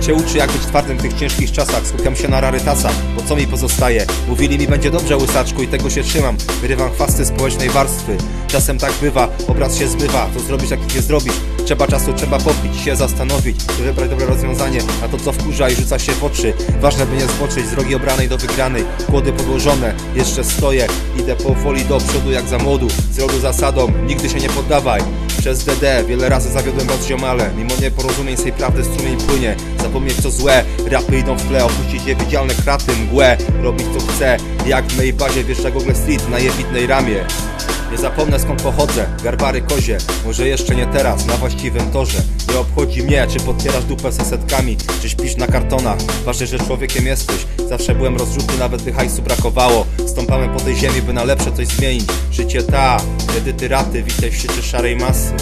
Życie uczy jak być twardym w tych ciężkich czasach. Skupiam się na rarytasach, bo co mi pozostaje? Mówili mi będzie dobrze łysaczku i tego się trzymam. Wyrywam chwasty społecznej warstwy. Czasem tak bywa, obraz się zmywa Co zrobić jak nie zrobić? Trzeba czasu, trzeba popić, się zastanowić By wybrać dobre rozwiązanie. Na to co wkurza i rzuca się w oczy. Ważne by nie zboczyć z drogi obranej do wygranej. Kłody podłożone, jeszcze stoję. Idę powoli do przodu jak za młodu. Z rodu zasadą, nigdy się nie poddawaj przez DD wiele razy zawiodłem was ziomale. Mimo nieporozumień z tej prawdy strumień płynie. Zapomnieć co złe, rapy idą w tle Opuścić niewidzialne kraty, mgłę. Robić co chcę, jak w mojej bazie Wieszcza Google Street na jewitnej ramie nie zapomnę skąd pochodzę, garbary kozie Może jeszcze nie teraz, na właściwym torze. Nie obchodzi mnie, czy podpierasz dupę sesetkami Czy śpisz na kartonach, ważne, że człowiekiem jesteś. Zawsze byłem rozrzutny, nawet gdy hajsu brakowało. Stąpamy po tej ziemi, by na lepsze coś zmienić. Życie ta, kredyty raty, witaj w świecie szarej masy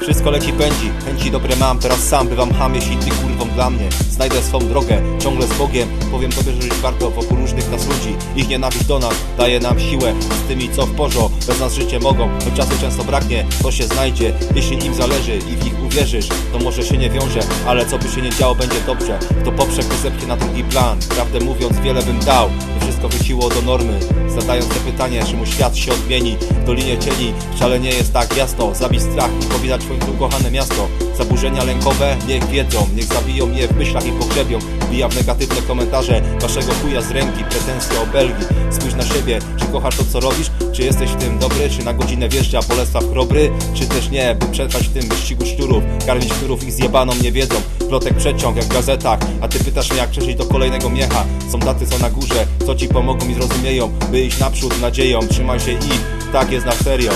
Wszystko leci pędzi, chęci dobre mam. Teraz sam bywam ham, jeśli ty kurwą dla mnie. Znajdę swą drogę, ciągle z Bogiem. Powiem tobie, że żyć warto wokół różnych nas ludzi. Ich nienawiść do nas daje nam siłę. Z tymi co w porzo, bez nas życie mogą. Choć czasu często braknie, to się znajdzie. Jeśli im zależy i w nich uwierzysz To może się nie wiąże, ale co by się nie działo będzie dobrze. Kto poprze, kto zepchnie na drugi plan. Prawdę mówiąc wiele bym dał. By wszystko wróciło do normy Zadając te pytanie, czy mu świat się odmieni W Dolinie Cieni. Wcale nie jest tak jasno. Zabić strach i powitać końcu ukochane miasto Zaburzenia lękowe niech wiedzą Niech zabiją je w myślach i pogrzebią Wbija w negatywne komentarze Waszego chuja z ręki, pretensje o Belgii. Spójrz na siebie, czy kochasz to co robisz? Czy jesteś w tym dobry? Czy na godzinę wjeżdża Bolesław Chrobry? Czy też nie, by przetrwać w tym wyścigu szczurów? Karmić którów ich zjebaną nie wiedzą. Plotek przeciąg jak w gazetach. A ty pytasz mnie jak przeżyć do kolejnego miecha? Są tacy co na górze, co ci pomogą i zrozumieją By iść naprzód nadzieją. Trzymaj się i tak jest na serio